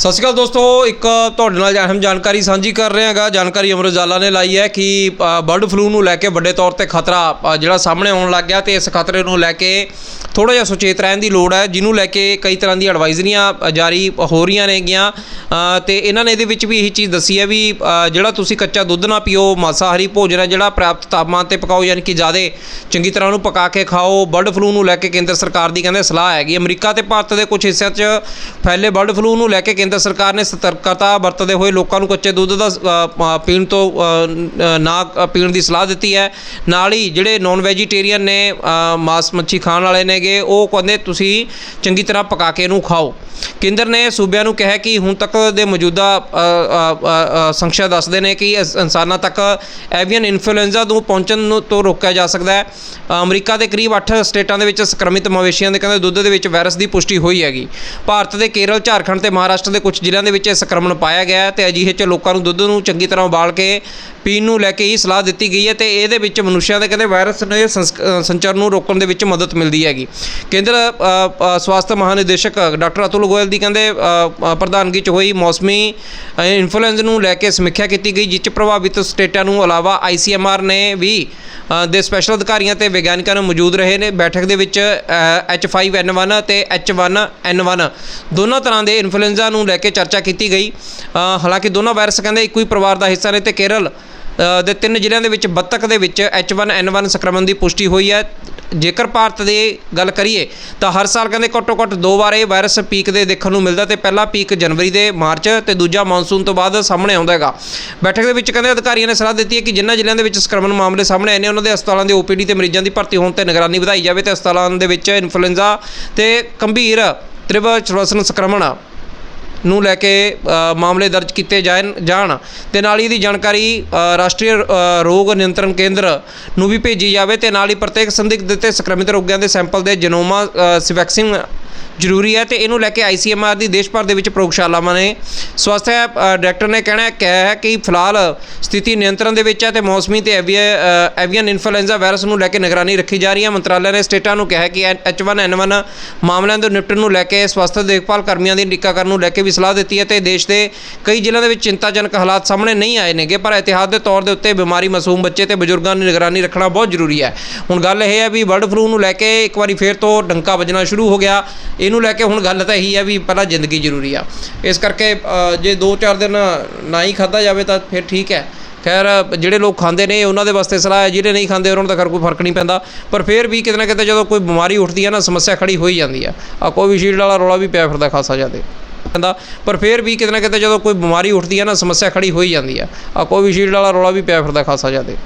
ਸਤਿ ਸ਼੍ਰੀ ਅਕਾਲ ਦੋਸਤੋ ਇੱਕ ਤੁਹਾਡੇ ਨਾਲ ਅਹਿਮ ਜਾਣਕਾਰੀ ਸਾਂਝੀ ਕਰ ਰਹੇ ਹਾਂਗਾ। ਜਾਣਕਾਰੀ ਅਮਰ ਉਜਾਲਾ ਨੇ ਲਾਈ ਹੈ ਕਿ ਬਰਡ ਫਲੂ ਨੂੰ ਲੈ ਕੇ ਵੱਡੇ ਤੌਰ ਤੇ ਖਤਰਾ ਜਿਹੜਾ ਸਾਹਮਣੇ ਆਉਣ ਲੱਗ ਗਿਆ ਤੇ ਇਸ ਖਤਰੇ ਨੂੰ ਲੈ ਕੇ ਥੋੜਾ ਜਿਹਾ ਸੁਚੇਤ ਰਹਿਣ ਦੀ ਲੋੜ ਹੈ ਜਿਹਨੂੰ ਲੈ ਕੇ ਕਈ ਤਰ੍ਹਾਂ ਦੀ ਐਡਵਾਈਜ਼ਰੀਆਂ ਜਾਰੀ ਹੋ ਰਹੀਆਂ ਨੇਗੀਆਂ। ਅ, ਤੇ ਇਹਨਾਂ ਨੇ ਇਹਦੇ ਵਿੱਚ ਵੀ ਇਹੀ ਚੀਜ਼ ਦੱਸੀ ਹੈ ਵੀ ਜਿਹੜਾ ਤੁਸੀਂ ਕੱਚਾ ਦੁੱਧ ਨਾ ਪੀਓ ਮਾਸਾਹਾਰੀ ਭੋਜਨ ਹੈ ਜਿਹੜਾ ਪ੍ਰਾਪਤ ਤਾਪਮਾਨ ਤੇ ਪਕਾਓ ਯਾਨੀ ਕਿ ਜ਼ਿਆਦਾ ਚੰਗੀ ਤਰ੍ਹਾਂ ਉਹਨੂੰ ਪਕਾ ਕੇ ਖਾਓ। ਬਰਡ ਫਲੂ ਨੂੰ ਲੈ ਕੇ ਕੇਂਦਰ ਸਰਕਾਰ ਦੀ ਕਹਿੰਦੇ ਸਲਾਹ ਹੈਗੀ। ਅਮਰੀਕਾ ਤੇ ਭਾਰਤ ਦੇ ਕੁਝ ਹਿੱਸਿਆਂ 'ਚ ਫੈਲੇ ਬਰਡ ਫਲੂ ਨੂੰ ਲੈ ਕੇ ਕੇਂਦਰ ਸਰਕਾਰ ਨੇ ਸਤਰਕਤਾ ਵਰਤਦੇ ਹੋਏ ਲੋਕਾਂ ਨੂੰ ਕੱਚੇ ਦੁੱਧ ਦਾ ਪੀਣ ਤੋਂ ਨਾ ਪੀਣ ਦੀ ਸਲਾਹ ਦਿੱਤੀ ਹੈ। ਨਾਲ ਹੀ ਜਿਹੜੇ ਨੌਨ ਵੈਜੀਟੇਰੀਅਨ ਨੇ ਮਾਸ ਮੱਛੀ ਖਾਣ ਵਾਲੇ ਨੇਗੇ ਉਹ ਕਹਿੰਦੇ ਤੁਸੀਂ ਚੰਗੀ ਤਰ੍ਹਾਂ ਪਕਾ ਕੇ ਇਹਨੂੰ ਖਾਓ। ਕੇਂਦਰ ਨੇ ਸੂਬਿਆਂ ਨੂੰ ਕਿਹਾ ਕਿ ਹੁਣ ਤੱਕ ਦੇ ਮੌਜੂਦਾ ਅ, ਸੰਖਿਆ ਦੱਸਦੇ ਨੇ ਕਿ ਇਨਸਾਨਾਂ ਤੱਕ ਐਵੀਅਨ ਇਨਫਲੂਐਂਜ਼ਾ ਨੂੰ ਪਹੁੰਚਣ ਨੂੰ ਤੋਂ ਰੋਕਿਆ ਜਾ ਸਕਦਾ ਹੈ। ਅਮਰੀਕਾ ਦੇ ਕਰੀਬ 8 ਸਟੇਟਾਂ ਦੇ ਵਿੱਚ ਸੰਕਰਮਿਤ ਮਵੇਸ਼ੀਆਂ ਦੇ ਕਹਿੰਦੇ ਦੁੱਧ ਦੇ ਵਿੱਚ ਵਾਇਰਸ ਦੀ ਪੁਸ਼ਟੀ ਹੋਈ ਹੈਗੀ। ਭਾਰਤ ਦੇ ਕੇਰਲ ਝਾਰਖੰਡ ਤੇ ਮਹਾਰਾਸ਼ਟਰ ਦੇ ਕੁਝ ਜ਼ਿਲ੍ਹਿਆਂ ਦੇ ਵਿੱਚ ਇਹ ਸੰਕਰਮਣ ਪਾਇਆ ਗਿਆ ਹੈ ਤੇ ਅਜਿਹੇ ਚ ਲੋਕਾਂ ਨੂੰ ਦੁੱਧ ਨੂੰ ਚੰਗੀ ਤਰ੍ਹਾਂ ਉਬਾਲ ਕੇ ਪੀਣ ਨੂੰ ਲੈ ਕੇ ਹੀ ਸਲਾਹ ਦਿੱਤੀ ਗਈ ਹੈ ਤੇ ਇਹਦੇ ਵਿੱਚ ਮਨੁੱਖਿਆਂ ਦੇ ਕਹਿੰਦੇ ਵਾਇਰਸ ਨੇ ਸੰਸ- ਅ, ਸੰਚਾਰ ਨੂੰ ਰੋਕਣ ਦੇ ਵਿੱਚ ਮਦਦ ਮਿਲਦੀ ਹੈਗੀ। ਕੇਂਦਰ ਅ, ਅ, ਸਵਾਸਥ ਮਹਾਨਿਦੇਸ਼ਕ ਡਾਕਟਰ ਅਤੁਲ ਗੋਇਲ ਦੀ ਕਹਿੰਦੇ ਪ੍ਰਧਾਨਗੀ ਚ ਹੋਈ ਮੌਸਮੀ ਅ, ਇਨਫਲੂਐਂਜ਼ਾ ਨੂੰ ਲੈ ਕੇ ਸਮੀਖਿਆ ਕੀਤੀ ਗਈ ਜਿਸ ਚ ਪ੍ਰਭਾਵਿਤ ਸਟੇਟਾਂ ਨੂੰ ਇਲਾਵਾ ਆਈਸੀਐਮਆਰ ਨੇ ਵੀ ਦੇ ਸਪੈਸ਼ਲ ਅਧਿਕਾਰੀਆਂ ਤੇ ਵਿਗਿਆਨਕਾਂ ਨੂੰ ਮੌਜੂਦ ਰਹੇ ਨੇ। ਬੈਠਕ ਦੇ ਵਿੱਚ H5N1 ਤੇ H1N1 ਦੋਨਾਂ ਤਰ੍ਹਾਂ ਦੇ ਇਨਫਲੂਐਂਜ਼ਾ ਨੂੰ ਲੈ ਕੇ ਚਰਚਾ ਕੀਤੀ ਗਈ। ਹਾਲਾਂਕਿ ਦੋਨੋਂ ਵਾਇਰਸ ਕਹਿੰਦੇ ਇੱਕੋ ਹੀ ਪਰਿਵਾਰ ਦਾ ਹਿੱਸਾ ਨੇ ਤੇ ਕੇਰਲ ਦੇ ਤਿੰਨ ਜ਼ਿਲ੍ਹਿਆਂ ਦੇ ਵਿੱਚ ਬੱਤਕ ਦੇ ਵਿੱਚ H1N1 ਸੰਕਰਮਣ ਦੀ ਪੁਸ਼ਟੀ ਹੋਈ ਹੈ। ਜੇਕਰ ਭਾਰਤ ਦੀ ਗੱਲ ਕਰੀਏ, ਤਾਂ ਹਰ ਸਾਲ ਕਹਿੰਦੇ ਘੱਟੋ ਘੱਟ ਦੋ ਵਾਰ ਇਹ ਵਾਇਰਸ ਪੀਕ ਦੇ ਦੇਖਣ ਨੂੰ ਮਿਲਦਾ ਤੇ ਪਹਿਲਾ ਪੀਕ ਜਨਵਰੀ ਦੇ ਮਾਰਚ ਤੇ ਦੂਜਾ ਮੌਨਸੂਨ ਤੋਂ ਬਾਅਦ ਸਾਹਮਣੇ ਆਉਂਦਾ ਹੈਗਾ। ਬੈਠਕ ਦੇ ਵਿੱਚ ਕਹਿੰਦੇ ਅਧਿਕਾਰੀਆਂ ਨੇ ਸਲਾਹ ਦਿੱਤੀ ਹੈ ਕਿ ਜਿਨ੍ਹਾਂ ਜ਼ਿਲ੍ਹਿਆਂ ਦੇ ਵਿੱਚ ਸੰਕਰਮਣ ਮਾਮਲੇ ਸਾਹਮਣੇ ਆਏ ਨੇ, ਉਹਨਾਂ ਦੇ ਹਸਪਤਾਲਾਂ ਦੇ ਓਪੀਡੀ ਤੇ ਮਰੀਜ਼ਾਂ ਦੀ ਭਰਤੀ ਹੋਣ ਤੇ ਨਿਗਰਾਨੀ ਵਧਾਈ ਜਾਵੇ ਤੇ ਹਸਪਤਾਲਾਂ ਦੇ ਵਿੱਚ ਇਨਫਲੂਐਂਜ਼ਾ ਤੇ ਗੰਭੀਰ ਤ੍ਰਿਵ ਸ਼ਵਸਨ ਸੰਕਰਮਣ ਨੂੰ ਲੈ ਕੇ ਮਾਮਲੇ ਦਰਜ ਕੀਤੇ ਜਾਣ ਜਾਣ। ਤੇ ਨਾਲ ਹੀ ਇਹਦੀ ਜਾਣਕਾਰੀ ਰਾਸ਼ਟਰੀ ਰੋਗ ਨਿਯੰਤਰਣ ਕੇਂਦਰ ਨੂੰ ਵੀ ਭੇਜੀ ਜਾਵੇ ਤੇ ਨਾਲ ਹੀ ਪ੍ਰਤੇਕ ਸੰਦਿਗਧ ਤੇ ਸੰਕਰਮਿਤ ਰੋਗੀਆਂ ਦੇ ਸੈਂਪਲ ਦੇ ਜਨੋਮਾ ਸਿਵੈਕਸਿੰਗ ਜ਼ਰੂਰੀ ਹੈ ਤੇ ਇਹਨੂੰ ਲੈ ਕੇ ਆਈਸੀਐਮਆਰ ਦੀ ਦੇਸ਼ ਭਰ ਦੇ ਵਿੱਚ ਪ੍ਰਯੋਗਸ਼ਾਲਾਵਾਂ ਨੇ। ਸਵਾਸਥ ਡਾਇਰੈਕਟਰ ਨੇ ਕਹਿਣਾ ਕਿਹਾ ਹੈ ਕਿ ਫਿਲਹਾਲ ਸਥਿਤੀ ਨਿਯੰਤਰਣ ਦੇ ਵਿੱਚ ਹੈ ਤੇ ਮੌਸਮੀ ਤੇ ਐਵੀਆ- ਐਵੀਅਨ ਇਨਫਲੂਐਂਜ਼ਾ ਵਾਇਰਸ ਨੂੰ ਲੈ ਕੇ ਨਿਗਰਾਨੀ ਰੱਖੀ ਜਾ ਰਹੀ ਹੈ। ਮੰਤਰਾਲੇ ਨੇ ਸਟੇਟਾਂ ਨੂੰ ਕਿਹਾ ਹੈ ਕਿ H1N1 ਮਾਮਲਿਆਂ ਦੇ ਨਿਪਟਣ ਨੂੰ ਲੈ ਕੇ ਸਵਾਸਥ ਦੇਖਭਾਲ ਕਰਮੀਆਂ ਦੀ ਟੀਕਾਕਰਨ ਨੂੰ ਲੈ ਕੇ ਵੀ ਸਲਾਹ ਦਿੱਤੀ ਹੈ ਤੇ ਦੇਸ਼ ਦੇ ਕਈ ਜ਼ਿਲ੍ਹਿਆਂ ਦੇ ਵਿੱਚ ਚਿੰਤਾਜਨਕ ਹਾਲਾਤ ਸਾਹਮਣੇ ਨਹੀਂ ਆਏ ਨੇਗੇ, ਪਰ ਇਤਿਹਾਸ ਦੇ ਤੌਰ ਦੇ ਉੱਤੇ ਬਿਮਾਰੀ, ਮਾਸੂਮ ਬੱਚੇ ਤੇ ਬਜ਼ੁਰਗਾਂ ਦੀ ਨਿਗਰਾਨੀ ਰੱਖਣਾ ਬਹੁਤ ਜ਼ਰੂਰੀ ਹੈ। ਹੁਣ ਗੱਲ ਇਹ ਹੈ ਵੀ ਬਰਡ ਫਲੂ ਨੂੰ ਲੈ ਕੇ ਇੱਕ ਵਾਰੀ ਫੇਰ ਤੋਂ ਡੰਕਾ ਵੱਜਣਾ ਸ਼ੁਰੂ ਹੋ ਗਿਆ। ਇਹਨੂੰ ਲੈ ਕੇ ਹੁਣ ਗੱਲ ਤਾਂ ਇਹੀ ਆ ਵੀ ਪਹਿਲਾਂ ਜ਼ਿੰਦਗੀ ਜ਼ਰੂਰੀ ਆ। ਇਸ ਕਰਕੇ ਜੇ 2-4 ਦਿਨ ਨਾ ਹੀ ਖਾਧਾ ਜਾਵੇ ਤਾਂ ਫਿਰ ਠੀਕ ਹੈ। ਖੈਰ, ਜਿਹੜੇ ਲੋਕ ਖਾਂਦੇ ਨੇ, ਉਹਨਾਂ ਦੇ ਵਾਸਤੇ ਸਲਾਹ ਹੈ ਜਿਹੜੇ ਨਹੀਂ ਖਾਂਦੇ, ਉਹਨਾਂ ਦਾ ਖੈਰ ਕੋਈ ਫ਼ਰਕ ਨਹੀਂ ਪੈਂਦਾ। ਪਰ ਫਿਰ ਵੀ ਕਿਤੇ ਨਾ ਕਿਤੇ ਜਦੋਂ ਕੋਈ ਬਿਮਾਰੀ ਉੱਠਦੀ ਹੈ ਨਾ, ਸਮੱਸਿਆ ਖੜੀ ਹੋਈ ਜਾਂਦੀ ਆ। ਆ ਕੋਵਿਸ਼ੀਲਡ ਵਾਲਾ ਰੌਲਾ ਵੀ ਪਿਆ ਫਿਰਦਾ, ਖਾਸਾ ਜਾਂਦੇ ਪੈਂਦਾ। ਪਰ ਫਿਰ ਵੀ ਕਿਤੇ ਨਾ ਕਿਤੇ ਜਦੋਂ ਕੋਈ ਬਿਮਾਰੀ ਉੱਠਦੀ ਹੈ ਨਾ, ਸਮੱਸਿਆ ਖੜੀ ਹੋਈ ਜਾਂਦੀ ਆ। ਆ ਕੋਵਿਸ਼ੀਲਡ ਵਾਲਾ ਰੌਲਾ ਵੀ ਪਿਆ ਫਿਰਦਾ, ਖਾਸਾ ਜਾਂਦੇ